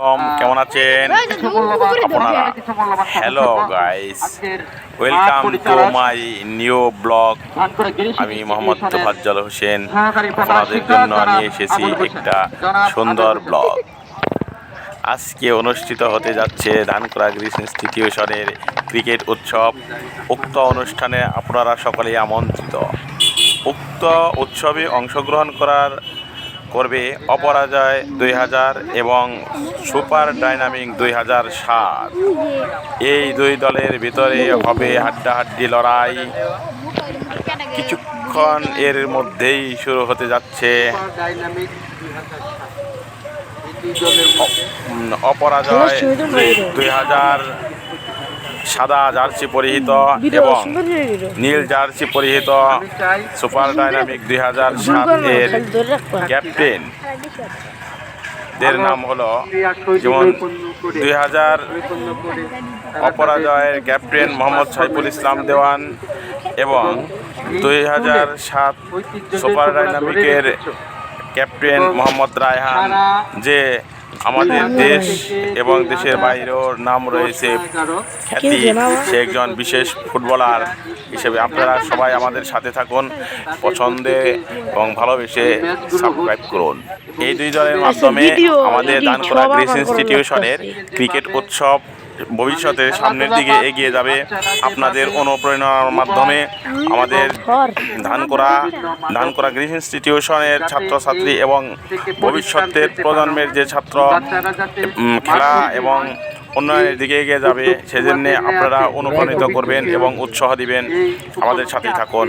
কম কেমন আছেন? আপনারা hello guys welcome to my new blog আমি মোহাম্মদ তোফাজ্জল হোসেন। আপনাদের জন্য নিয়ে এসেছি একটা সুন্দর ব্লগ আজকে অনুষ্ঠিত হতে যাচ্ছে ধানকোড়া গ্রিস ইনস্টিটিউশনের ক্রিকেট উৎসব। উক্ত অনুষ্ঠানে আপনারা সকলেই আমন্ত্রিত। উক্ত উৎসবে অংশগ্রহণ করার করবে অপরাজয় দুই হাজার এবং সুপার ডাইনামিক দুই হাজার সাত। এই দুই দলের ভিতরে হবে হাড্ডাহাড্ডি লড়াই। কিছুক্ষণ এর মধ্যেই শুরু হতে যাচ্ছে। অপরাজয় দুই হাজার সাদা জার্সি পরিহিত এবং নীল জার্সি পরিহিত সুপার ডাইনামিক দুই হাজার সাতের ক্যাপ্টেন। দের নাম হলো যেমন দুই হাজার অপরাজয়ের ক্যাপ্টেন মোহাম্মদ সাইফুল ইসলাম দেওয়ান এবং দুই হাজার সাত সুপার ডাইনামিকের ক্যাপ্টেন মোহাম্মদ রায়হান যে আমাদের দেশ এবং দেশের বাইরেও নাম রয়েছে খ্যাতি সে একজন বিশেষ ফুটবলার হিসেবে। আপনারা সবাই আমাদের সাথে থাকুন পছন্দে এবং ভালোবেসে সাবস্ক্রাইব করুন। এই দুই দলের মাধ্যমে আমাদের দানকোলা গ্রিস ইনস্টিটিউশনের ক্রিকেট উৎসব ভবিষ্যতে সামনের দিকে এগিয়ে যাবে আপনাদের অনুপ্রেরণার মাধ্যমে আমাদের ধানকোড়া ধানকোড়া গ্রিন ইনস্টিটিউশনের ছাত্রছাত্রী এবং ভবিষ্যতের প্রজন্মের যে ছাত্র খেলা এবং উন্নয়নের দিকে এগিয়ে যাবে সেজন্য আপনারা অনুপ্রাণিত করবেন এবং উৎসাহ দিবেন। আমাদের সাথে থাকুন